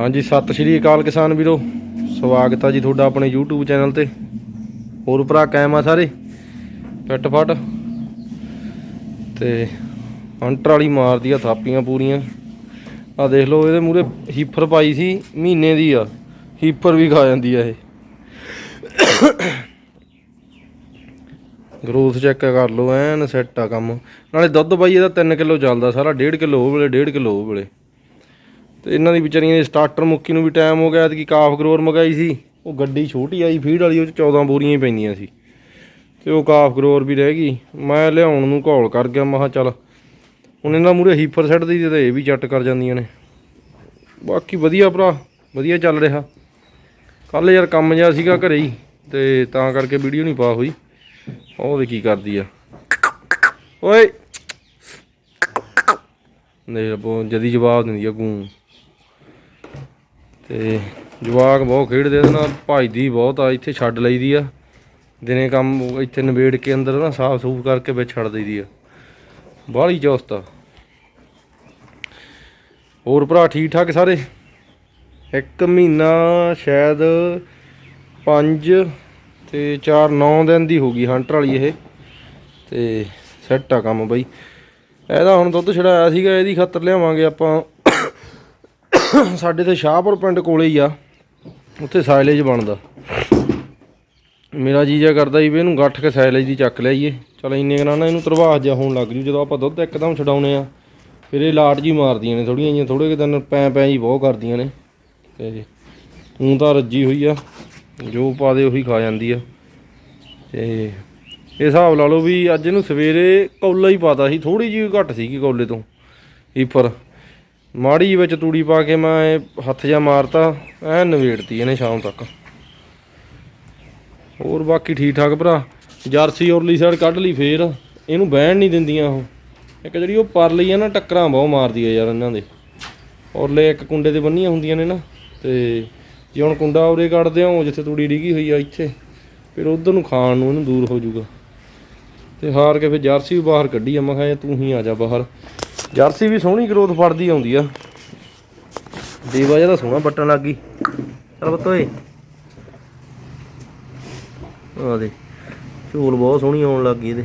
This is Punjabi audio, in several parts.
ਹਾਂਜੀ, ਸਤਿ ਸ਼੍ਰੀ ਅਕਾਲ ਕਿਸਾਨ ਵੀਰੋ। ਸਵਾਗਤ ਆ ਜੀ ਤੁਹਾਡਾ ਆਪਣੇ YouTube ਚੈਨਲ ਤੇ। ਹੋਰ ਭਰਾ ਕਾਇਮ ਆ ਸਾਰੇ? ਫਿੱਟ ਫਟ। ਤੇ ਹੰਟਰ ਵਾਲੀ ਮਾਰਦੀ ਆ ਥਾਪੀਆਂ ਪੂਰੀਆਂ। ਆ ਦੇਖ ਲਓ, ਇਹਦੇ ਮੂਰੇ ਹੀਫਰ ਪਾਈ ਸੀ, ਮਹੀਨੇ ਦੀ ਆ। ਹੀਫਰ ਵੀ ਖਾ ਜਾਂਦੀ ਆ ਇਹ। ਗਰੋਥ ਚੈੱਕ ਕਰ ਲਓ, ਐਨ ਸੈੱਟ ਆ ਕੰਮ। ਨਾਲੇ ਦੁੱਧ ਬਾਈ, ਇਹਦਾ 3 ਕਿਲੋ ਚੱਲਦਾ ਸਾਰਾ 1.5 ਕਿਲੋ ਉਹ ਵੇਲੇ 1.5 ਕਿਲੋ ਉਹ ਵੇਲੇ। ਤੇ ਇਹਨਾਂ ਦੀ ਵਿਚਾਰੀਆਂ ਦੀ ਸਟਾਰਟਰ ਮੁੱਕੀ ਨੂੰ ਵੀ ਟਾਈਮ ਹੋ ਗਿਆ ਕਿ ਕਾਫ ਗਰੋਰ ਮਗਾਈ ਸੀ। ਉਹ ਗੱਡੀ ਛੋਟੀ ਆਈ ਫੀਡ ਵਾਲੀ, ਉਹ ਚ 14 ਬੋਰੀਆਂ ਹੀ ਪੈਂਦੀਆਂ ਸੀ। ਤੇ ਉਹ ਕਾਫ ਗਰੋਰ ਵੀ ਰਹਿ ਗਈ। ਮੈਂ ਲਿਆਉਣ ਨੂੰ ਘੋਲ ਕਰ ਗਿਆ, ਮੈਂ ਚੱਲ। ਹੁਣ ਇਹਨਾਂ ਮੂਰੇ ਹੀਫਰ ਸੈੱਟ ਦੀ ਤੇ ਇਹ ਵੀ ਚੱਟ ਕਰ ਜਾਂਦੀਆਂ ਨੇ। ਬਾਕੀ ਵਧੀਆ ਭਰਾ, ਵਧੀਆ ਚੱਲ ਰਿਹਾ। ਕੱਲ ਯਾਰ ਕੰਮ ਜਿਹਾ ਸੀਗਾ ਘਰੇ ਹੀ, ਤੇ ਤਾਂ ਕਰਕੇ ਵੀਡੀਓ ਨਹੀਂ ਪਾ ਹੋਈ। ਉਹ ਦੇ ਕੀ ਕਰਦੀ ਆ। ਓਏ! ਨਹੀਂ ਬੋ ਜਦੀ ਜਵਾਬ ਦਿੰਦੀ ਆ, ਗੂੰ। ਤੇ ਜਵਾਕ ਬਹੁਤ ਖੇਡਦੇ ਇਹਦੇ ਨਾਲ ਭੱਜਦੀ ਬਹੁਤ ਆ, ਇੱਥੇ ਛੱਡ ਲਈਦੀ ਆ। ਦਿਨੇ ਕੰਮ ਇੱਥੇ ਨਵੇੜ ਕੇ ਅੰਦਰ ਨਾ ਸਾਫ਼ ਸੂਫ ਕਰਕੇ ਵਿੱਚ ਛੱਡ ਦਈਦੀ ਆ। ਬਾਹਲੀ ਚੌਸਤ ਆ। ਹੋਰ ਭਰਾ ਠੀਕ ਠਾਕ ਸਾਰੇ? ਇੱਕ ਮਹੀਨਾ ਸ਼ਾਇਦ 5 ਤੇ 4 9 ਦਿਨ ਦੀ ਹੋ ਗਈ ਹੰਟਰ ਵਾਲੀ ਇਹ। ਤੇ ਸੈੱਟ ਆ ਕੰਮ ਬਈ। ਇਹਦਾ ਹੁਣ ਦੁੱਧ ਛੜਾਇਆ ਸੀਗਾ, ਇਹਦੀ ਖਾਤਰ ਲਿਆਵਾਂਗੇ ਆਪਾਂ ਸਾਡੇ ਤੇ ਸ਼ਾਹਪੁਰ ਪਿੰਡ ਕੋਲੇ ਹੀ ਆ। ਉੱਥੇ ਸਾਇਲੇਜ ਬਣਦਾ। ਮੇਰਾ ਜੀਜਾ ਕਰਦਾ ਜੀ ਵੀ ਇਹਨੂੰ ਗੱਠ ਕੇ ਸਾਇਲੇਜ ਦੀ ਚੱਕ ਲਿਆਈਏ। ਚਲ ਇੰਨੇ ਕੁ ਨਾ ਇਹਨੂੰ ਤਰਵਾਸ ਜਿਹਾ ਹੋਣ ਲੱਗ ਜੂ, ਜਦੋਂ ਆਪਾਂ ਦੁੱਧ ਇੱਕਦਮ ਛਡਾਉਨੇ ਆ। ਫਿਰ ਇਹ ਲਾਟ ਜੀ ਮਾਰਦੀਆਂ ਨੇ ਥੋੜੀਆਂ ਜਿਹੀਆਂ ਥੋੜੇ ਕੁ ਦਿਨ ਪੈ ਪੈ ਜੀ ਬਹੁਤ ਕਰਦੀਆਂ ਨੇ। ਤੇ ਹੁਣ ਤਾਂ ਰੱਜੀ ਹੋਈ ਆ, ਜੋ ਪਾ ਦੇ ਉਹੀ ਖਾ ਜਾਂਦੀ ਆ। ਤੇ ਇਹ ਹਿਸਾਬ ਲਾ ਲਓ ਵੀ ਅੱਜ ਇਹਨੂੰ ਸਵੇਰੇ ਕੌਲਾ ਹੀ ਪਾਤਾ ਸੀ ਥੋੜੀ ਜਿਹੀ ਘੱਟ ਸੀਗੀ ਕੌਲੇ ਤੋਂ। ਈਪਰ। ਮਾੜੀ ਵਿੱਚ ਤੂੜੀ ਪਾ ਕੇ ਮੈਂ ਇਹ ਹੱਥ ਜਾ ਮਾਰਤਾ, ਐ ਨਵੇੜਤੀ ਇਹਨੇ ਸ਼ਾਮ ਤੱਕ। ਹੋਰ ਬਾਕੀ ਠੀਕ ਠਾਕ ਭਰਾ, ਜਰਸੀ ਔਰਲੀ ਸਾਈਡ ਕੱਢ ਲਈ ਫੇਰ, ਇਹਨੂੰ ਬਹਿਣ ਨਹੀਂ ਦਿੰਦੀਆਂ ਉਹ। ਇੱਕ ਜਿਹੜੀ ਉਹ ਪਰ ਲਈ ਆ ਨਾ, ਟੱਕਰਾਂ ਬਹੁਤ ਮਾਰਦੀ ਆ ਯਾਰ ਇਹਨਾਂ ਦੇ। ਔਰਲੇ ਇੱਕ ਕੁੰਡੇ ਤੇ ਬੰਨੀਆਂ ਹੁੰਦੀਆਂ ਨੇ ਨਾ, ਤੇ ਜੇ ਹੁਣ ਕੁੰਡਾ ਉਰੇ ਕੱਢਦੇ ਆ ਜਿੱਥੇ ਤੂੜੀ ਡਿੱਗੀ ਹੋਈ ਆ ਇੱਥੇ, ਫਿਰ ਉਧਰ ਨੂੰ ਖਾਣ ਨੂੰ ਇਹਨੂੰ ਦੂਰ ਹੋ ਜਾਊਗਾ। ਤੇ ਹਾਰ ਕੇ ਫਿਰ ਜਰਸੀ ਬਾਹਰ ਕੱਢੀ ਆ, ਮੈਂ ਕਿਹਾ ਤੂੰ ਹੀ ਆ ਜਾ ਬਾਹਰ। ਜਰਸੀ ਵੀ ਸੋਹਣੀ ਗਰੋਥ ਫੜਦੀ ਆਉਂਦੀ ਆ। ਦੇਵਾ ਜਿਹਾ ਸੋਹਣਾ ਬੱਟਣ ਲੱਗ ਗਈ। ਚਲ ਬਤੋਏ ਆ ਦੇ ਝੋਲ ਬਹੁਤ ਸੋਹਣੀ ਆਉਣ ਲੱਗ ਗਈ ਇਹਦੇ।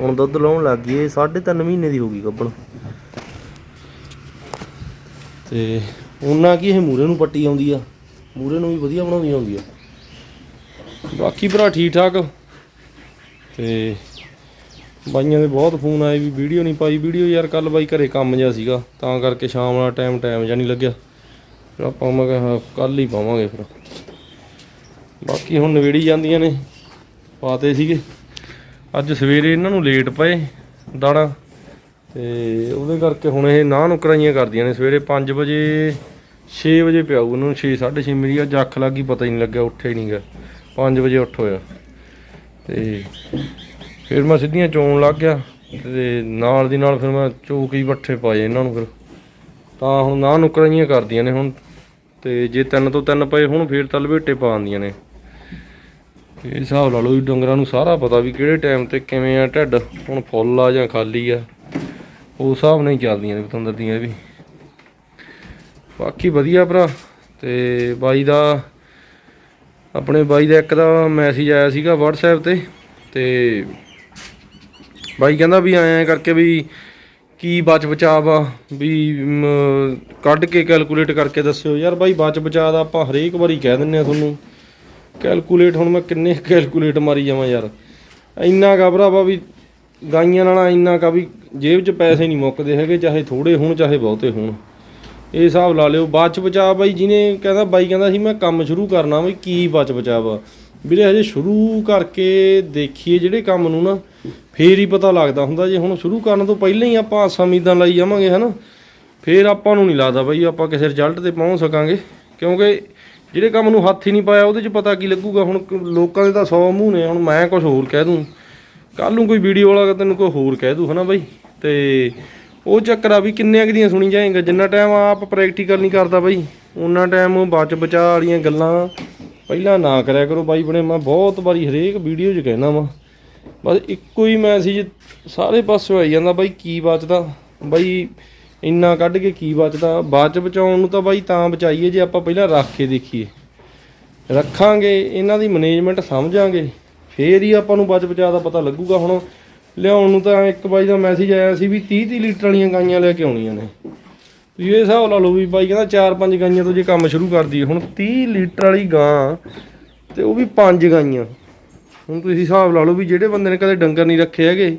ਹੁਣ ਦੁੱਧ ਲਾਉਣ ਲੱਗ ਗਈ ਇਹ 3.5 ਮਹੀਨੇ ਦੀ ਹੋ ਗਈ ਗੱਬਣ। ਤੇ ਉਹਨਾਂ ਕੀ ਇਹ ਮੂਰੇ ਨੂੰ ਪੱਟੀ ਆਉਂਦੀ ਆ। ਮੂਰੇ ਨੂੰ ਵੀ ਵਧੀਆ ਬਣਾਉਂਦੀ ਆਉਂਦੀ ਆ। ਬਾਕੀ ਭਰਾ ਠੀਕ ਠਾਕ ਤੇ ਬਾਈਆਂ ਦੇ ਬਹੁਤ ਫੋਨ ਆਏ ਵੀ ਵੀਡੀਓ ਨਹੀਂ ਪਾਈ, ਵੀਡੀਓ ਯਾਰ ਕੱਲ ਬਾਈ ਘਰੇ ਕੰਮ ਜਿਹਾ ਸੀਗਾ, ਤਾਂ ਕਰਕੇ ਸ਼ਾਮ ਵਾਲਾ ਟਾਈਮ ਟਾਈਮ ਜਿਹਾ ਨਹੀਂ ਲੱਗਿਆ। ਫਿਰ ਆਪਾਂ ਮੈਂ ਕਿਹਾ ਕੱਲ ਹੀ ਪਾਵਾਂਗੇ ਫਿਰ। ਬਾਕੀ ਹੁਣ ਨਵੇੜੀ ਜਾਂਦੀਆਂ ਨੇ, ਪਾਤੇ ਸੀਗੇ। ਅੱਜ ਸਵੇਰੇ ਇਹਨਾਂ ਨੂੰ ਲੇਟ ਪਏ ਦਾਣਾ ਤੇ ਉਹਦੇ ਕਰਕੇ ਹੁਣ ਇਹ ਨਾ ਨੁਕਰਾਈਆਂ ਕਰਦੀਆਂ ਨੇ। ਸਵੇਰੇ 5 ਵਜੇ 6 ਵਜੇ ਪਿਆਊ ਉਹਨਾਂ ਨੂੰ 6 6:30 ਮੇਰੀ, ਅੱਜ ਅੱਖ ਲੱਗੀ ਪਤਾ ਹੀ ਨਹੀਂ ਲੱਗਿਆ ਉੱਠੇ ਹੀ ਨਹੀਂ ਨਹੀਂਗਾ 5 ਵਜੇ ਉੱਠ ਹੋਇਆ। ਤੇ ਫਿਰ ਮੈਂ ਸਿੱਧੀਆਂ ਚੋਣ ਲੱਗ ਗਿਆ ਤੇ ਨਾਲ ਦੀ ਨਾਲ ਫਿਰ ਮੈਂ ਚੋਕ ਹੀ ਪੱਠੇ ਪਾਏ ਇਹਨਾਂ ਨੂੰ ਫਿਰ। ਤਾਂ ਹੁਣ ਨਾ ਨੁਕਰਾਈਆਂ ਕਰਦੀਆਂ ਨੇ ਹੁਣ ਤੇ ਜੇ ਤਿੰਨ ਤੋਂ ਤਿੰਨ ਪਏ ਹੁਣ ਫੇਰ ਤਾਂ ਲਵੇਟੇ ਪਾ ਆਉਂਦੀਆਂ ਨੇ। ਤੇ ਇਹ ਹਿਸਾਬ ਲਾ ਲਓ ਵੀ ਡੰਗਰਾਂ ਨੂੰ ਸਾਰਾ ਪਤਾ ਵੀ ਕਿਹੜੇ ਟਾਈਮ ਤੇ ਕਿਵੇਂ ਆ ਢਿੱਡ, ਹੁਣ ਫੁੱਲ ਆ ਜਾਂ ਖਾਲੀ ਆ। ਉਹ ਹਿਸਾਬ ਨਾਲ ਹੀ ਚੱਲਦੀਆਂ ਨੇ ਪਤੰਦਰ ਦੀਆਂ ਵੀ। ਬਾਕੀ ਵਧੀਆ ਭਰਾ ਤੇ ਬਾਈ ਦਾ ਆਪਣੇ ਬਾਈ ਦਾ ਇੱਕ ਦਾ ਮੈਸੇਜ ਆਇਆ ਸੀਗਾ WhatsApp ਤੇ ਤੇ ਬਾਈ ਕਹਿੰਦਾ ਵੀ ਐਂ ਕਰਕੇ ਵੀ ਕੀ ਬਚ ਬਚਾ ਵਾ ਵੀ ਕੱਢ ਕੇ ਕੈਲਕੂਲੇਟ ਕਰਕੇ ਦੱਸਿਓ। ਯਾਰ ਬਾਈ ਬਚ ਬਚਾ ਦਾ ਆਪਾਂ ਹਰੇਕ ਵਾਰੀ ਕਹਿ ਦਿੰਨੇ ਆ ਤੁਹਾਨੂੰ। ਕੈਲਕੂਲੇਟ ਹੁਣ ਮੈਂ ਕਿੰਨੇ ਕੈਲਕੂਲੇਟ ਮਾਰੀ ਜਾਵਾਂ ਯਾਰ। ਇੰਨਾ ਕਾ ਭਰਾਵਾ ਵੀ ਗਾਈਆਂ ਨਾਲ ਇੰਨਾ ਕਾ ਵੀ ਜੇਬ 'ਚ ਪੈਸੇ ਨਹੀਂ ਮੁੱਕਦੇ ਹੈਗੇ, ਚਾਹੇ ਥੋੜੇ ਹੋਣ, ਚਾਹੇ ਬਹੁਤੇ ਹੋਣ। ਇਹ ਹਿਸਾਬ ਲਾ ਲਿਓ। ਬਚ ਬਚਾ ਬਾਈ ਜਿਹਨੇ ਕਹਿੰਦਾ, ਬਾਈ ਕਹਿੰਦਾ ਸੀ ਮੈਂ ਕੰਮ ਸ਼ੁਰੂ ਕਰਨਾ ਵੀ ਕੀ ਬਚ ਬਚਾ ਵਾ ਵੀਰੇ ਹਜੇ ਸ਼ੁਰੂ ਕਰਕੇ ਦੇਖੀਏ ਜਿਹੜੇ ਕੰਮ ਨੂੰ ਨਾ, ਫੇਰ ਹੀ ਪਤਾ ਲੱਗਦਾ ਹੁੰਦਾ ਜੇ ਹੁਣ ਸ਼ੁਰੂ ਕਰਨ ਤੋਂ ਪਹਿਲਾਂ ਹੀ ਆਪਾਂ ਆਸਾਂ ਉਮੀਦਾਂ ਲਾਈ ਜਾਵਾਂਗੇ, ਹਨਾ? ਫੇਰ ਆਪਾਂ ਨੂੰ ਨਹੀਂ ਲੱਗਦਾ ਬਾਈ ਆਪਾਂ ਕਿਸੇ ਰਿਜ਼ਲਟ ਤੇ ਪਹੁੰਚ ਸਕਾਂਗੇ, ਕਿਉਂਕਿ ਜਿਹੜੇ ਕੰਮ ਨੂੰ ਹੱਥ ਹੀ ਨਹੀਂ ਪਾਇਆ ਉਹਦੇ 'ਚ ਪਤਾ ਕੀ ਲੱਗੂਗਾ, ਹੁਣ ਲੋਕਾਂ ਦੇ ਤਾਂ 100 ਮੂੰਹ ਨੇ, ਹੁਣ ਮੈਂ ਕੁਝ ਹੋਰ ਕਹਿ ਦੂੰ। ਕੱਲ ਨੂੰ ਕੋਈ ਵੀਡੀਓ ਵਾਲਾ ਤੈਨੂੰ ਕੋਈ ਹੋਰ ਕਹਿ ਦੂ, ਹਨਾ ਬਾਈ? ਤੇ ਉਹ ਚੱਕਰ ਆ ਵੀ ਕਿੰਨੇ ਕੁ ਦੀਆਂ ਸੁਣੀ ਜਾਏਗਾ, ਜਿੰਨਾ ਟਾਈਮ ਆਪ ਪ੍ਰੈਕਟੀਕਲ ਨਹੀਂ ਕਰਦਾ ਬਈ ਉਹਨਾਂ ਟਾਈਮ ਬਚ ਬਚਾ ਵਾਲੀਆਂ ਗੱਲਾਂ ਪਹਿਲਾਂ ਨਾ ਕਰਿਆ ਕਰੋ ਬਾਈ ਬਣੇ, ਮੈਂ ਬਹੁਤ ਵਾਰੀ ਹਰੇਕ ਵੀਡੀਓ 'ਚ ਕਹਿਣਾ ਵਾ। ਬਸ ਇੱਕੋ ਹੀ ਮੈਸੇਜ ਸਾਰੇ ਪਾਸੇ ਆਈ ਜਾਂਦਾ ਬਾਈ, ਕੀ ਬਚਦਾ? ਬਾਈ ਇੰਨਾ ਕੱਢ ਕੇ ਕੀ ਬਚਦਾ? ਬਾਅਦ ਚ ਬਚਾਉਣ ਨੂੰ ਤਾਂ ਬਾਈ ਤਾਂ ਬਚਾਈਏ ਜੇ ਆਪਾਂ ਪਹਿਲਾਂ ਰੱਖ ਕੇ ਦੇਖੀਏ। ਰੱਖਾਂਗੇ, ਇਹਨਾਂ ਦੀ ਮੈਨੇਜਮੈਂਟ ਸਮਝਾਂਗੇ, ਫੇਰ ਹੀ ਆਪਾਂ ਨੂੰ ਬਚ ਬਚਾ ਦਾ ਪਤਾ ਲੱਗੂਗਾ। ਹੁਣ ਲਿਆਉਣ ਨੂੰ ਤਾਂ ਇੱਕ ਬਾਈ ਦਾ ਮੈਸੇਜ ਆਇਆ ਸੀ ਵੀ 30 30 ਲੀਟਰ ਵਾਲੀਆਂ ਗਾਈਆਂ ਲੈ ਕੇ ਆਉਣੀਆਂ ਨੇ। ਤੁਸੀਂ ਇਹ ਹਿਸਾਬ ਲਾ ਲਓ ਵੀ ਬਾਈ ਕਹਿੰਦਾ 4-5 ਗਾਈਆਂ ਤੋਂ ਜੇ ਕੰਮ ਸ਼ੁਰੂ ਕਰਦੀ ਹੁਣ 30 ਲੀਟਰ ਵਾਲੀ ਗਾਂ ਤੇ ਉਹ ਵੀ ਪੰਜ ਗਾਈਆਂ। ਹੁਣ ਤੁਸੀਂ ਹਿਸਾਬ ਲਾ ਲਓ ਵੀ ਜਿਹੜੇ ਬੰਦੇ ਨੇ ਕਦੇ ਡੰਗਰ ਨਹੀਂ ਰੱਖੇ ਹੈਗੇ,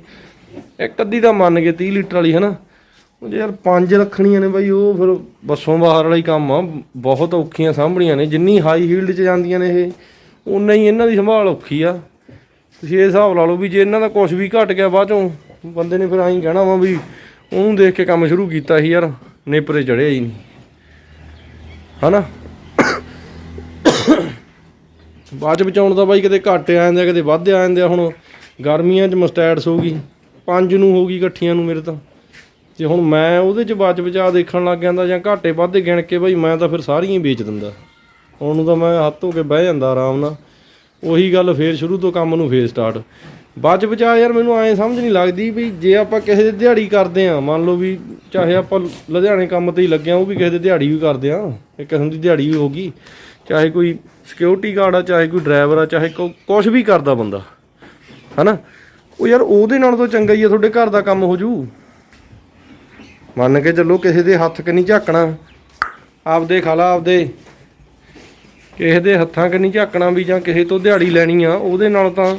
ਇੱਕ ਅੱਧੀ ਤਾਂ ਮੰਨ ਕੇ 30 ਲੀਟਰ ਵਾਲੀ, ਹਨਾ? ਉਹ ਜੇ ਯਾਰ ਪੰਜ ਰੱਖਣੀਆਂ ਨੇ ਬਾਈ, ਉਹ ਫਿਰ ਬੱਸੋਂ ਬਾਹਰ ਵਾਲਾ ਹੀ ਕੰਮ ਆ। ਬਹੁਤ ਔਖੀਆਂ ਸਾਂਭਣੀਆਂ ਨੇ, ਜਿੰਨੀ ਹਾਈ ਹੀਲਡ 'ਚ ਜਾਂਦੀਆਂ ਨੇ ਇਹ ਉਨਾ ਹੀ ਇਹਨਾਂ ਦੀ ਸੰਭਾਲ ਔਖੀ ਆ। ਤੁਸੀਂ ਇਹ ਹਿਸਾਬ ਲਾ ਲਓ ਵੀ ਜੇ ਇਹਨਾਂ ਦਾ ਕੁਝ ਵੀ ਘਟ ਗਿਆ ਬਾਅਦ ਚੋਂ, ਬੰਦੇ ਨੇ ਫਿਰ ਐਂ ਕਹਿਣਾ ਵਾ ਵੀ ਉਹਨੂੰ ਦੇਖ ਕੇ ਕੰਮ ਸ਼ੁਰੂ ਕੀਤਾ ਸੀ ਯਾਰ। ਨੇਪਰੇ ਚੜਿਆ ਹੀ ਨਹੀਂ। ਹਨਾ? ਬਾਅਦ ਚ ਬਚਾਉਣ ਦਾ ਬਾਈ ਕਦੇ ਘੱਟ ਆ ਜਾਂਦੇ ਆ, ਕਿਤੇ ਵੱਧ ਆ ਜਾਂਦੇ ਆ। ਹੁਣ ਗਰਮੀਆਂ 'ਚ ਮਸਟੈਟਸ ਹੋ ਗਈ। ਪੰਜ ਨੂੰ ਹੋ ਗਈ ਇਕੱਠੀਆਂ ਨੂੰ ਮੇਰੇ ਤਾਂ। ਜੇ ਹੁਣ ਮੈਂ ਉਹਦੇ 'ਚ ਬਚ ਬਚਾ ਦੇਖਣ ਲੱਗ ਜਾਂਦਾ ਜਾਂ ਘਾਟੇ ਵਾਧੇ ਗਿਣ ਕੇ ਬਾਈ ਮੈਂ ਤਾਂ ਫਿਰ ਸਾਰੀਆਂ ਹੀ ਵੇਚ ਦਿੰਦਾ। ਉਹਨੂੰ ਤਾਂ ਮੈਂ ਹੱਥ ਧੋ ਕੇ ਬਹਿ ਜਾਂਦਾ ਆਰਾਮ ਨਾਲ। ਉਹੀ ਗੱਲ ਫੇਰ ਸ਼ੁਰੂ ਤੋਂ ਕੰਮ ਨੂੰ ਫੇਰ ਸਟਾਰਟ ਬਚ ਬਚਾ ਯਾਰ, ਮੈਨੂੰ ਐਂ ਸਮਝ ਨਹੀਂ ਲੱਗਦੀ ਵੀ ਜੇ ਆਪਾਂ ਕਿਸੇ ਦੀ ਦਿਹਾੜੀ ਕਰਦੇ ਆ ਮੰਨ ਲਓ ਵੀ ਚਾਹੇ ਆਪਾਂ ਲੁਧਿਆਣੇ ਕੰਮ ਤੇ ਹੀ ਲੱਗੇ ਆ ਉਹ ਵੀ ਕਿਸੇ ਦੇ ਦਿਹਾੜੀ ਵੀ ਕਰਦੇ ਆ ਇੱਕ ਕਿਸਮ ਦੀ ਦਿਹਾੜੀ ਵੀ ਹੋਗੀ ਚਾਹੇ ਕੋਈ ਸਿਕਿਉਰਿਟੀ ਗਾਰਡ ਆ, ਚਾਹੇ ਕੋਈ ਡਰਾਈਵਰ ਆ, ਚਾਹੇ ਕੁਝ ਵੀ ਕਰਦਾ ਬੰਦਾ, ਹਨਾ? ਉਹ ਯਾਰ ਉਹਦੇ ਨਾਲ ਤਾਂ ਚੰਗਾ ਹੀ ਆ, ਤੁਹਾਡੇ ਘਰ ਦਾ ਕੰਮ ਹੋ ਜੂ। ਮੰਨ ਕੇ ਚੱਲੋ ਕਿਸੇ ਦੇ ਹੱਥ ਕਿ ਨਹੀਂ ਝਾਕਣਾ, ਆਪਦੇ ਖਾਲਾ ਆਪਦੇ। ਕਿਸੇ ਦੇ ਹੱਥਾਂ ਕਿ ਨਹੀਂ ਝਾਕਣਾ ਵੀ ਜਾਂ ਕਿਸੇ ਤੋਂ ਦਿਹਾੜੀ ਲੈਣੀ ਆ, ਉਹਦੇ ਨਾਲ ਤਾਂ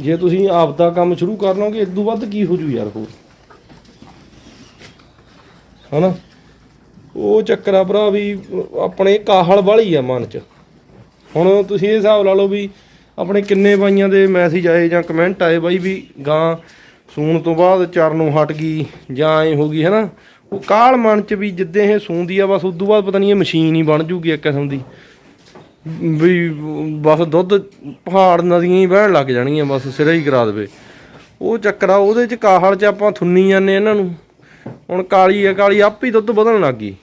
ਜੇ ਤੁਸੀਂ ਆਪਦਾ ਕੰਮ ਸ਼ੁਰੂ ਕਰ ਲਓਗੇ ਇਦੋਂ ਵੱਧ ਕੀ ਹੋ ਜੂ ਯਾਰ ਹੋਰ? ਹਨਾ? ਉਹ ਚੱਕਰ ਆ ਭਰਾ ਵੀ ਆਪਣੇ ਕਾਹਲ ਵਾਲੀ ਆ ਮਨ ਚ। ਹੁਣ ਤੁਸੀਂ ਇਹ ਹਿਸਾਬ ਲਾ ਲਓ ਵੀ ਆਪਣੇ ਕਿੰਨੇ ਬਾਈਆਂ ਦੇ ਮੈਸੇਜ ਆਏ ਜਾਂ ਕਮੈਂਟ ਆਏ ਬਾਈ ਵੀ ਗਾਂ ਸੂਣ ਤੋਂ ਬਾਅਦ ਚਰਨੋਂ ਹਟ ਗਈ ਜਾਂ ਐ ਹੋ ਗਈ, ਹੈਨਾ? ਉਹ ਕਾਲ ਮਨ ਚ ਵੀ ਜਿੱਦੇ ਇਹ ਸੂੰਦੀ ਆ, ਬਸ ਉਦੋਂ ਬਾਅਦ ਪਤਾ ਨਹੀਂ ਇਹ ਮਸ਼ੀਨ ਹੀ ਬਣ ਜੂਗੀ ਇੱਕ ਕਿਸਮ ਦੀ। ਵੀ ਬਸ ਦੁੱਧ ਪਹਾੜ ਨਦੀਆਂ ਹੀ ਵਹਿਣ ਲੱਗ ਜਾਣਗੀਆਂ, ਬਸ ਸਿਰੇ ਹੀ ਕਰਾ ਦੇਵੇ। ਉਹ ਚੱਕਰ ਆ, ਉਹਦੇ ਚ ਕਾਹਲ ਚ ਆਪਾਂ ਥੁੰਨੀ ਜਾਂਦੇ ਇਹਨਾਂ ਨੂੰ। ਹੁਣ ਕਾਲੀ ਆ, ਕਾਲੀ ਆਪ ਹੀ ਦੁੱਧ ਵਧਣ ਲੱਗ ਗਈ।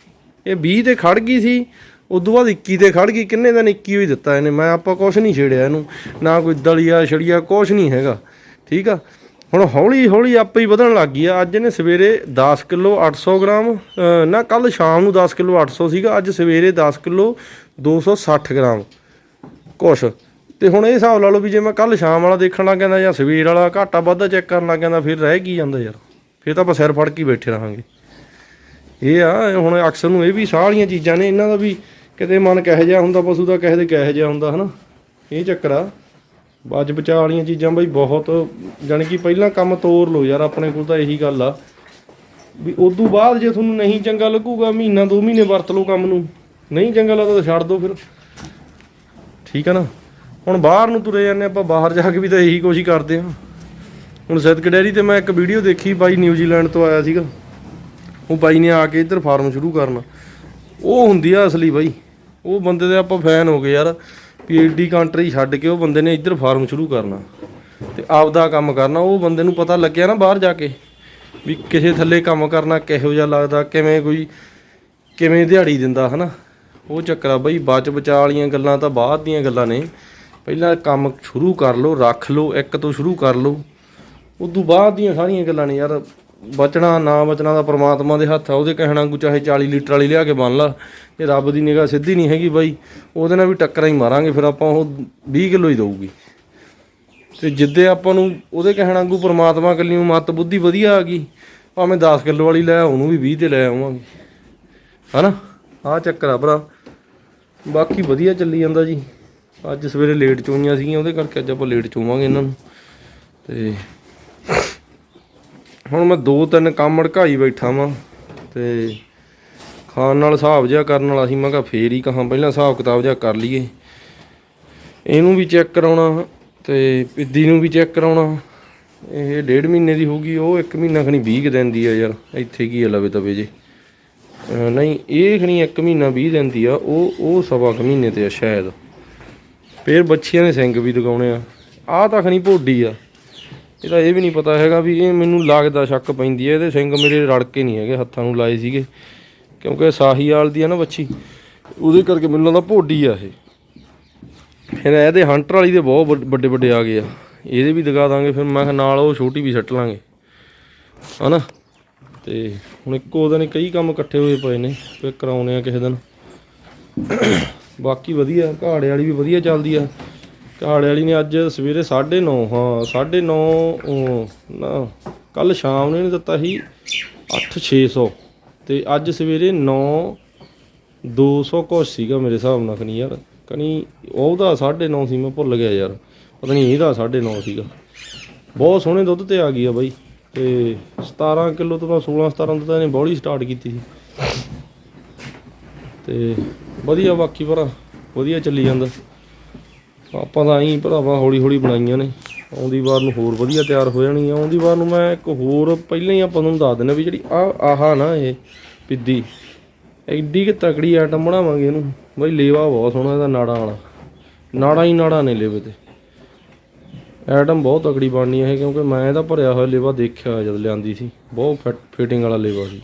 ਇਹ 20 ਤੇ ਖੜ ਗਈ ਸੀ, ਉਦੋਂ ਬਾਅਦ 21 ਤੇ ਖੜ ਗਈ, ਕਿੰਨੇ ਦਿਨ 21 ਹੀ ਦਿੱਤਾ ਇਹਨੇ, ਮੈਂ ਆਪਾਂ ਕੁਛ ਨਹੀਂ ਛੇੜਿਆ ਇਹਨੂੰ। ਨਾ ਕੋਈ ਦਲੀਆ, ਛੜੀਆ, ਕੁਛ ਨਹੀਂ ਹੈਗਾ, ਠੀਕ ਆ? ਹੁਣ ਹੌਲੀ ਹੌਲੀ ਆਪੇ ਹੀ ਵਧਣ ਲੱਗ ਗਈ ਆ। ਅੱਜ ਇਹਨੇ ਸਵੇਰੇ 10 ਕਿਲੋ 800 ਗ੍ਰਾਮ ਨਾ ਕੱਲ ਸ਼ਾਮ ਨੂੰ 10 ਕਿਲੋ 800 ਸੀਗਾ, ਅੱਜ ਸਵੇਰੇ 10 ਕਿਲੋ 260 ਗ੍ਰਾਮ। ਕੁਛ। ਤੇ ਹੁਣ ਇਹ ਹਿਸਾਬ ਲਾ ਲਓ ਵੀ ਜੇ ਮੈਂ ਕੱਲ ਸ਼ਾਮ ਵਾਲਾ ਦੇਖਣ ਲੱਗ ਜਾਂਦਾ ਜਾਂ ਸਵੇਰ ਵਾਲਾ, ਘਾਟਾ ਵਾਧਾ ਚੈੱਕ ਕਰਨ ਲੱਗ ਜਾਂਦਾ, ਫਿਰ ਰਹਿ ਕੀ ਜਾਂਦਾ ਯਾਰ। ਫਿਰ ਤਾਂ ਆਪਾਂ ਸਿਰ ਫੜ ਕੇ ਬੈਠੇ ਰਹਾਂਗੇ। ਇਹ ਆ, ਹੁਣ ਅਕਸਰ ਨੂੰ ਇਹ ਵੀ ਸਾਰੀਆਂ ਚੀਜ਼ਾਂ ਨੇ, ਇਹਨਾਂ ਦਾ ਵੀ ਕਿਤੇ ਮਨ ਕਿਹੋ ਜਿਹਾ ਹੁੰਦਾ, ਪਸ਼ੂ ਦਾ ਕਿਸੇ ਦੇ ਕਿਹੋ ਜਿਹਾ ਹੁੰਦਾ, ਹਨਾ? ਇਹ ਚੱਕਰ ਆ। ਬਾਜ ਬਚਾਅ ਵਾਲੀਆਂ ਚੀਜ਼ਾਂ ਬਈ ਬਹੁਤ, ਜਾਣੀ ਕਿ ਪਹਿਲਾਂ ਕੰਮ ਤੋਰ ਲਓ ਯਾਰ, ਆਪਣੇ ਕੋਲ ਤਾਂ ਇਹੀ ਗੱਲ ਆ। ਵੀ ਉਦੋਂ ਬਾਅਦ ਜੇ ਤੁਹਾਨੂੰ ਨਹੀਂ ਚੰਗਾ ਲੱਗੂਗਾ, ਮਹੀਨਾ ਦੋ ਮਹੀਨੇ ਵਰਤ ਲਓ ਕੰਮ ਨੂੰ। ਨਹੀਂ ਚੰਗਾ ਲੱਗਦਾ ਤਾਂ ਛੱਡ ਦਿਓ ਫਿਰ। ਠੀਕ ਆ ਨਾ? ਹੁਣ ਬਾਹਰ ਨੂੰ ਤੁਰੇ ਜਾਂਦੇ ਆਪਾਂ ਬਾਹਰ ਜਾ ਕੇ ਵੀ ਤਾਂ ਇਹੀ ਕੋਸ਼ਿਸ਼ ਕਰਦੇ ਆ। ਹੁਣ ਸਿੱਧਕ ਡੈਰੀ ਤੇ ਮੈਂ ਇੱਕ ਵੀਡੀਓ ਦੇਖੀ ਬਾਈ ਨਿਊਜ਼ੀਲੈਂਡ ਤੋਂ ਆਇਆ ਸੀਗਾ। ਉਹ ਬਾਈ ਨੇ ਆ ਕੇ ਇੱਧਰ ਫਾਰਮ ਸ਼ੁਰੂ ਕਰਨਾ। ਉਹ ਹੁੰਦੀ ਆ ਅਸਲੀ ਬਾਈ। ਉਹ ਬੰਦੇ ਦੇ ਆਪਾਂ ਫੈਨ ਹੋ ਗਏ ਯਾਰ। ਪੀਐਚਡੀ ਕੰਟਰੀ ਛੱਡ ਕੇ ਉਹ ਬੰਦੇ ਨੇ ਇੱਧਰ ਫਾਰਮ ਸ਼ੁਰੂ ਕਰਨਾ ਤੇ ਆਪਦਾ ਕੰਮ ਕਰਨਾ, ਉਹ ਬੰਦੇ ਨੂੰ ਪਤਾ ਲੱਗਿਆ ਨਾ ਬਾਹਰ ਜਾ ਕੇ ਵੀ ਕਿਸੇ ਥੱਲੇ ਕੰਮ ਕਰਨਾ ਕਿਹੋ ਜਿਹਾ ਲੱਗਦਾ, ਕਿਵੇਂ ਕੋਈ, ਕਿਵੇਂ ਦਿਹਾੜੀ ਦਿੰਦਾ, ਹਨਾ? ਉਹ ਚੱਕਰ ਆ ਬਈ ਬਚ ਬਚਾ ਵਾਲੀਆਂ ਗੱਲਾਂ ਤਾਂ ਬਾਅਦ ਦੀਆਂ ਗੱਲਾਂ ਨੇ। ਪਹਿਲਾਂ ਕੰਮ ਸ਼ੁਰੂ ਕਰ ਲਓ, ਰੱਖ ਲਓ, ਇੱਕ ਤੋਂ ਸ਼ੁਰੂ ਕਰ ਲਓ। ਉਦੋਂ ਬਾਅਦ ਦੀਆਂ ਸਾਰੀਆਂ ਗੱਲਾਂ ਨੇ ਯਾਰ। ਬਚਣਾ, ਨਾ ਬਚਣਾ ਦਾ ਪ੍ਰਮਾਤਮਾ ਦੇ ਹੱਥ ਆ, ਉਹਦੇ ਕਹਿਣਾ ਨੂੰ ਚਾਹੇ 40 ਲੀਟਰ ਵਾਲੀ ਲਿਆ ਕੇ ਬੰਨ ਲਾ। ਇਹ ਰੱਬ ਦੀ ਨਿਗਾਹ ਸਿੱਧੀ ਨਹੀਂ ਹੈਗੀ ਬਾਈ। ਉਹਦੇ ਨਾਲ ਵੀ ਟੱਕਰਾਂ ਹੀ ਮਾਰਾਂਗੇ, ਫਿਰ ਆਪਾਂ ਉਹ 20 ਕਿਲੋ ਹੀ ਦਊਗੀ। ਤੇ ਜਿੱਦੇ ਆਪਾਂ ਨੂੰ ਉਹਦੇ ਕਹਿਣ ਵਾਂਗੂ ਪ੍ਰਮਾਤਮਾ ਕੱਲੀ ਮੱਤ ਬੁੱਧੀ ਵਧੀਆ ਆ ਗਈ, ਭਾਵੇਂ 10 ਕਿਲੋ ਵਾਲੀ ਲੈ ਉਹਨੂੰ ਵੀ 20 ਤੇ ਲੈ ਆਵਾਂਗੇ। ਹਨਾ? ਆਹ ਚੱਕਰ ਆ ਭਰਾ। ਬਾਕੀ ਵਧੀਆ ਚੱਲੀ ਜਾਂਦਾ ਜੀ। ਅੱਜ ਸਵੇਰੇ ਲੇਟ ਚੋਈਆਂ ਸੀਗੀਆਂ, ਉਹਦੇ ਕਰਕੇ ਅੱਜ ਆਪਾਂ ਲੇਟ ਚੋਵਾਂਗੇ ਇਹਨਾਂ ਨੂੰ। ਤੇ ਹੁਣ ਮੈਂ ਦੋ ਤਿੰਨ ਕੰਮ ਅੜਕਾਈ ਬੈਠਾ ਵਾਂ ਤੇ ਖਾਣ ਨਾਲ ਹਿਸਾਬ ਜਿਹਾ ਕਰਨ ਵਾਲਾ ਸੀ, ਮੈਂ ਕਿਹਾ ਫੇਰ ਹੀ ਕਹਾਂ ਪਹਿਲਾਂ ਹਿਸਾਬ ਕਿਤਾਬ ਜਿਹਾ ਕਰ ਲਈਏ। ਇਹਨੂੰ ਵੀ ਚੈੱਕ ਕਰਾਉਣਾ ਤੇ ਪਿੱਦੀ ਨੂੰ ਵੀ ਚੈੱਕ ਕਰਾਉਣਾ। ਇਹ ਡੇਢ ਮਹੀਨੇ ਦੀ ਹੋਊਗੀ ਉਹ ਇੱਕ ਮਹੀਨਾ ਖਣੀ 20 ਕੁ ਦਿਨ ਦੀ ਆ ਯਾਰ, ਇੱਥੇ ਕੀ ਆ ਲਵੇ ਤਵੇ ਜੇ। ਨਹੀਂ, ਇਹ ਖਣੀ ਇੱਕ ਮਹੀਨਾ 20 ਦਿਨ ਦੀ ਆ, ਉਹ ਉਹ ਸਵਾ ਕੁ ਮਹੀਨੇ ਤੇ ਆ ਸ਼ਾਇਦ। ਫੇਰ ਬੱਚਿਆਂ ਨੇ ਸਿੰਗ ਵੀ ਦਗਾਉਣੇ ਆ। ਆਹ ਤਾਂ ਖਣੀ ਭੋਡੀ ਆ। ਇਹਦਾ ਇਹ ਵੀ ਨਹੀਂ ਪਤਾ ਹੈਗਾ ਵੀ ਇਹ ਮੈਨੂੰ ਲੱਗਦਾ ਸ਼ੱਕ ਪੈਂਦੀ ਹੈ, ਇਹਦੇ ਸਿੰਘ ਮੇਰੇ ਰੜ ਕੇ ਨਹੀਂ ਹੈਗੇ, ਹੱਥਾਂ ਨੂੰ ਲਾਏ ਸੀਗੇ। ਕਿਉਂਕਿ ਇਹ ਸਾਹੀਵਾਲ ਦੀ ਆ ਨਾ ਬੱਚੀ ਉਹਦੇ ਕਰਕੇ ਮੈਨੂੰ ਲੱਗਦਾ ਭੋਡੀ ਆ ਇਹ। ਫਿਰ ਇਹਦੇ ਹੰਟਰ ਵਾਲੀ ਦੇ ਬਹੁਤ ਵੱਡ- ਵੱਡੇ ਵੱਡੇ ਆ ਗਏ ਆ। ਇਹਦੇ ਵੀ ਦਿਖਾ ਦਾਂਗੇ, ਫਿਰ ਮੈਂ ਕਿਹਾ ਨਾਲ ਉਹ ਛੋਟੀ ਵੀ ਸੱਟ ਲਾਂਗੇ। ਹਨਾ? ਤੇ ਹੁਣ ਇੱਕੋ ਦਿਨ ਕਈ ਕੰਮ ਇਕੱਠੇ ਹੋਏ ਪਏ ਨੇ ਤੇ ਕਰਾਉਣੇ ਆ ਕਿਸੇ ਦਿਨ। ਬਾਕੀ ਵਧੀਆ, ਘਾੜੇ ਵਾਲੀ ਵੀ ਵਧੀਆ ਚੱਲਦੀ ਆ। ਝਾੜੇ ਵਾਲੀ ਨੇ ਅੱਜ ਸਵੇਰੇ 9:30 ਹਾਂ 9:30 ਨਾ ਕੱਲ ਸ਼ਾਮ ਨੂੰ ਇਹਨੇ ਦਿੱਤਾ ਸੀ 8600 ਤੇ ਅੱਜ ਸਵੇਰੇ 9 200 ਕੁਛ ਸੀਗਾ ਮੇਰੇ ਹਿਸਾਬ ਨਾਲ, ਕਨੀ ਯਾਰ। ਕਨੀ ਉਹਦਾ 9.5 ਸੀ, ਮੈਂ ਭੁੱਲ ਗਿਆ ਯਾਰ। ਪਤਾ ਨਹੀਂ ਇਹਦਾ 9.5 ਸੀਗਾ। ਬਹੁਤ ਸੋਹਣੇ ਦੁੱਧ ਤੇ ਆ ਗਈ ਆ ਬਾਈ। ਤੇ 17 ਕਿਲੋ ਤੋਂ ਤਾਂ 16 17 ਤੋਂ ਤਾਂ ਇਹਨੇ ਬੌਲੀ ਸਟਾਰਟ ਕੀਤੀ ਸੀ। ਤੇ ਵਧੀਆ ਬਾਕੀ ਪਰ, ਵਧੀਆ ਚੱਲੀ ਜਾਂਦਾ। ਆਪਾਂ ਤਾਂ ਐਂ ਭਰਾਵਾ ਹੌਲੀ ਹੌਲੀ ਬਣਾਈਆਂ ਨੇ। ਆਉਂਦੀ ਵਾਰ ਨੂੰ ਹੋਰ ਵਧੀਆ ਤਿਆਰ ਹੋ ਜਾਣੀ ਆ। ਆਉਂਦੀ ਵਾਰ ਨੂੰ ਮੈਂ ਇੱਕ ਹੋਰ ਪਹਿਲਾਂ ਹੀ ਆਪਾਂ ਤੁਹਾਨੂੰ ਦੱਸ ਦਿੰਦੇ ਵੀ ਜਿਹੜੀ ਆ ਆਹਾ ਨਾ ਇਹ ਪਿੱਦੀ, ਐਡੀ ਕਿ ਤਕੜੀ ਆਈਟਮ ਬਣਾਵਾਂਗੇ ਇਹਨੂੰ। ਬਈ ਲੇਵਾ ਬਹੁਤ ਸੋਹਣਾ ਇਹਦਾ ਨਾੜਾ ਵਾਲਾ। ਨਾੜਾ ਹੀ ਨਾੜਾ ਨੇ ਲੇਵੇ ਤੇ। ਐਟਮ ਬਹੁਤ ਤਕੜੀ ਬਣਨੀ ਹੈ ਕਿਉਂਕਿ ਮੈਂ ਇਹਦਾ ਭਰਿਆ ਹੋਇਆ ਲੇਵਾ ਦੇਖਿਆ ਹੋਇਆ ਜਦ ਲਿਆਂਦੀ ਸੀ। ਬਹੁਤ ਫਿਟ, ਫਿਟਿੰਗ ਵਾਲਾ ਲੇਵਾ ਸੀ।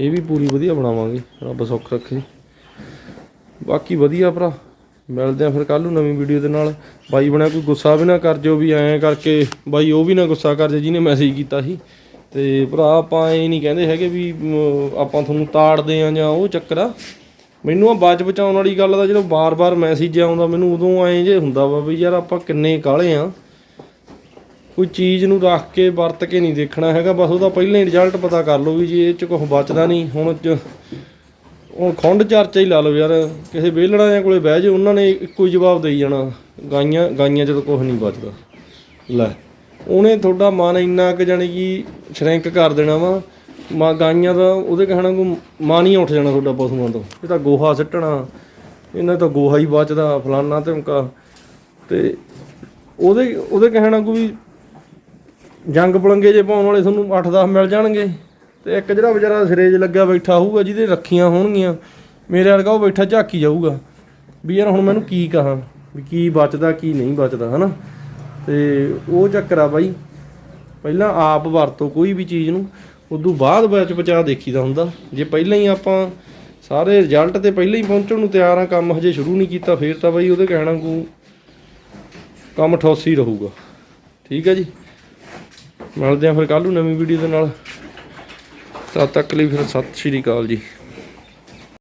ਇਹ ਵੀ ਪੂਰੀ ਵਧੀਆ ਬਣਾਵਾਂਗੇ। ਰੱਬ ਸੁੱਖ ਰੱਖੇ। ਬਾਕੀ ਵਧੀਆ ਭਰਾ। ਮਿਲਦੇ ਆ ਫਿਰ ਕੱਲ ਨੂੰ ਨਵੀਂ ਵੀਡੀਓ ਦੇ ਨਾਲ। ਬਾਈ ਬਣਿਆ ਕੋਈ ਗੁੱਸਾ ਵੀ ਨਾ ਕਰ ਜਿਓ ਵੀ ਐਂ ਕਰਕੇ, ਬਾਈ ਉਹ ਵੀ ਨਾ ਗੁੱਸਾ ਕਰ ਜੇ ਜਿਹਨੇ ਮੈਸੇਜ ਕੀਤਾ ਸੀ। ਤੇ ਭਰਾ ਆਪਾਂ ਇਹ ਨਹੀਂ ਕਹਿੰਦੇ ਹੈਗੇ ਵੀ ਆਪਾਂ ਤੁਹਾਨੂੰ ਤਾੜਦੇ ਆ ਜਾਂ ਉਹ ਚੱਕਰ ਆ। ਮੈਨੂੰ ਆ ਬਾਜ ਬਚਾਉਣ ਵਾਲੀ ਗੱਲ ਦਾ ਜਦੋਂ ਬਾਰ-ਬਾਰ ਮੈਸੇਜ ਆਉਂਦਾ, ਮੈਨੂੰ ਉਦੋਂ ਐਂ ਜੇ ਹੁੰਦਾ ਵਾ ਵੀ ਯਾਰ ਆਪਾਂ ਕਿੰਨੇ ਕਾਲੇ ਆ। ਕੋਈ ਚੀਜ਼ ਨੂੰ ਰੱਖ ਕੇ ਵਰਤ ਕੇ ਨਹੀਂ ਦੇਖਣਾ ਹੈਗਾ, ਬਸ ਉਹਦਾ ਪਹਿਲਾਂ ਹੀ ਰਿਜ਼ਲਟ ਪਤਾ ਕਰ ਲਓ ਵੀ ਜੀ ਇਹ ਚ ਕੁਝ ਬਚਦਾ ਨਹੀਂ, ਹੁਣ ਚ ਹੁਣ ਖੁੰਡ ਚਰਚਾ ਹੀ ਲਾ ਲਓ ਯਾਰ, ਕਿਸੇ ਵਿਹਲੜਾਂ ਕੋਲੇ ਬਹਿ ਜਾਓ, ਉਹਨਾਂ ਨੇ ਇੱਕੋ ਹੀ ਜਵਾਬ ਦੇਈ ਜਾਣਾ, ਗਾਈਆਂ ਗਾਈਆਂ ਚ ਤਾਂ ਕੁਝ ਨਹੀਂ ਬਚਦਾ। ਲੈ, ਉਹਨੇ ਤੁਹਾਡਾ ਮਨ ਇੰਨਾ ਕਿ ਜਾਣੀ ਕਿ ਸ਼ਰਿੰਕ ਕਰ ਦੇਣਾ ਵਾ, ਮਾ ਗਾਈਆਂ ਦਾ ਉਹਦੇ ਕਹਿਣਾ ਕੋ ਮਨ ਹੀ ਉੱਠ ਜਾਣਾ ਤੁਹਾਡਾ ਪਸ਼ੂਆਂ ਤੋਂ। ਇਹ ਤਾਂ ਗੋਹਾ ਸਿੱਟਣਾ, ਇਹਨਾਂ ਤਾਂ ਗੋਹਾ ਹੀ ਬਚਦਾ, ਫਲਾਨਾ ਧਮਕਾ। ਤੇ ਉਹਦੇ ਉਹਦੇ ਕਹਿਣਾ ਕੋ ਵੀ ਜੰਗ ਪਲੰਗੇ ਜੇ ਪਾਉਣ ਵਾਲੇ ਤੁਹਾਨੂੰ 8-10 ਮਿਲ ਜਾਣਗੇ। ਤੇ ਇੱਕ ਜਿਹੜਾ ਵਿਚਾਰਾ ਸਿਰੇ 'ਚ ਲੱਗਿਆ ਬੈਠਾ ਹੋਊਗਾ, ਜਿਹਦੇ ਰੱਖੀਆਂ ਹੋਣਗੀਆਂ, ਮੇਰੇ ਵਰਗਾ ਉਹ ਬੈਠਾ ਝਾਕੀ ਜਾਊਗਾ। ਵੀ ਯਾਰ ਹੁਣ ਮੈਨੂੰ ਕੀ ਕਹਾਂ, ਵੀ ਕੀ ਬਚਦਾ, ਕੀ ਨਹੀਂ ਬਚਦਾ, ਹਨਾ? ਤੇ ਉਹ ਚੱਕਰ ਆ ਬਾਈ। ਪਹਿਲਾਂ ਆਪ ਵਰਤੋ ਕੋਈ ਵੀ ਚੀਜ਼ ਨੂੰ, ਉਦੋਂ ਬਾਅਦ ਵਿੱਚ ਬਚਾ ਦੇਖੀਦਾ ਹੁੰਦਾ। ਜੇ ਪਹਿਲਾਂ ਹੀ ਆਪਾਂ ਸਾਰੇ ਰਿਜ਼ਲਟ ਤੇ ਪਹਿਲਾਂ ਹੀ ਪਹੁੰਚਣ ਨੂੰ ਤਿਆਰ ਆ, ਕੰਮ ਹਜੇ ਸ਼ੁਰੂ ਨਹੀਂ ਕੀਤਾ, ਫੇਰ ਤਾਂ ਬਾਈ ਉਹਦੇ ਕਹਿਣਾ ਕੋ ਕੰਮ ਠੋਸੀ ਰਹੂਗਾ। ਠੀਕ ਹੈ ਜੀ? ਮਿਲਦੇ ਆ ਫਿਰ ਕੱਲ ਨੂੰ ਨਵੀਂ ਵੀਡੀਓ ਦੇ ਨਾਲ। ਤਦ ਤੱਕ ਲਈ ਫਿਰ ਸਤਿ ਸ਼੍ਰੀ ਅਕਾਲ ਜੀ।